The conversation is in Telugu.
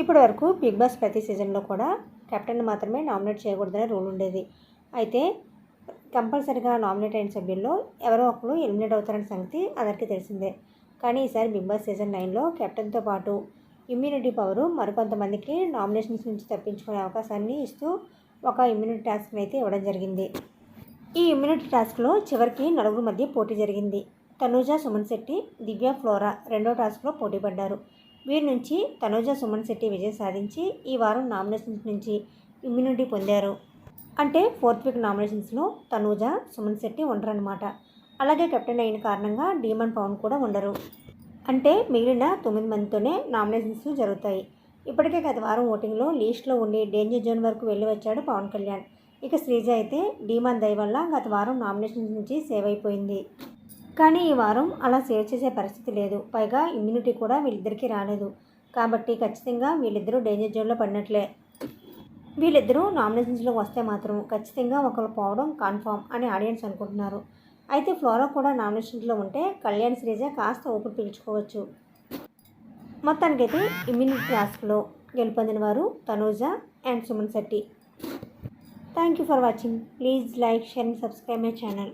ఇప్పటి వరకు బిగ్ బాస్ ప్రతి సీజన్లో కూడా కెప్టెన్ మాత్రమే నామినేట్ చేయకూడదనే రూల్ ఉండేది. అయితే కంపల్సరిగా నామినేట్ అయిన సభ్యుల్లో ఎవరో ఒకరు ఎలిమినేట్ అవుతారనే సంగతి అందరికీ తెలిసిందే. కానీ ఈసారి బిగ్ బాస్ సీజన్ నైన్లో కెప్టెన్తో పాటు ఇమ్యూనిటీ పవరు మరికొంతమందికి నామినేషన్స్ నుంచి తప్పించుకునే అవకాశాన్ని ఇస్తూ ఒక ఇమ్యూనిటీ టాస్క్ని అయితే ఇవ్వడం జరిగింది. ఈ ఇమ్యూనిటీ టాస్క్లో చివరికి నలుగురు మధ్య పోటీ జరిగింది. తనూజ సుమన్ శెట్టి దివ్య ఫ్లోరా రెండో టాస్క్లో పోటీ పడ్డారు. వీరి నుంచి తనూజ సుమన్ శెట్టి విజయం సాధించి ఈ వారం నామినేషన్స్ నుంచి ఇమ్యూనిటీ పొందారు. అంటే ఫోర్త్ వీక్ నామినేషన్స్లో తనూజ సుమన్ శెట్టి ఉండరన్నమాట. అలాగే కెప్టెన్ అయిన కారణంగా డీమన్ పవన్ కూడా ఉండరు. అంటే మిగిలిన తొమ్మిది మందితోనే నామినేషన్స్ జరుగుతాయి. ఇప్పటికే గత వారం ఓటింగ్లో లీస్ట్లో ఉండి డేంజర్ జోన్ వరకు వెళ్ళి వచ్చాడు పవన్ కళ్యాణ్. ఇక శ్రీజ అయితే డీమాన్ దయ వల్ల గత వారం నామినేషన్స్ నుంచి సేవ్ అయిపోయింది. కానీ ఈ వారం అలా సేవ్ చేసే పరిస్థితి లేదు. పైగా ఇమ్యూనిటీ కూడా వీళ్ళిద్దరికీ రాలేదు. కాబట్టి ఖచ్చితంగా వీళ్ళిద్దరూ డేంజర్ జోన్లో పడినట్లే. వీళ్ళిద్దరూ నామినేషన్స్లో వస్తే మాత్రం ఖచ్చితంగా ఒకరు పోవడం కన్ఫామ్ అని ఆడియన్స్ అనుకుంటున్నారు. అయితే ఫ్లోరా కూడా నామినేషన్లో ఉంటే కళ్యాణ్ శ్రీజ కాస్త ఊపిరి పీల్చుకోవచ్చు. మొత్తానికైతే ఇమ్యూనిటీ టాస్క్లో గెలుపొందిన వారు Tanuja and Suman Shetty. Thank you for watching please like share and subscribe my channel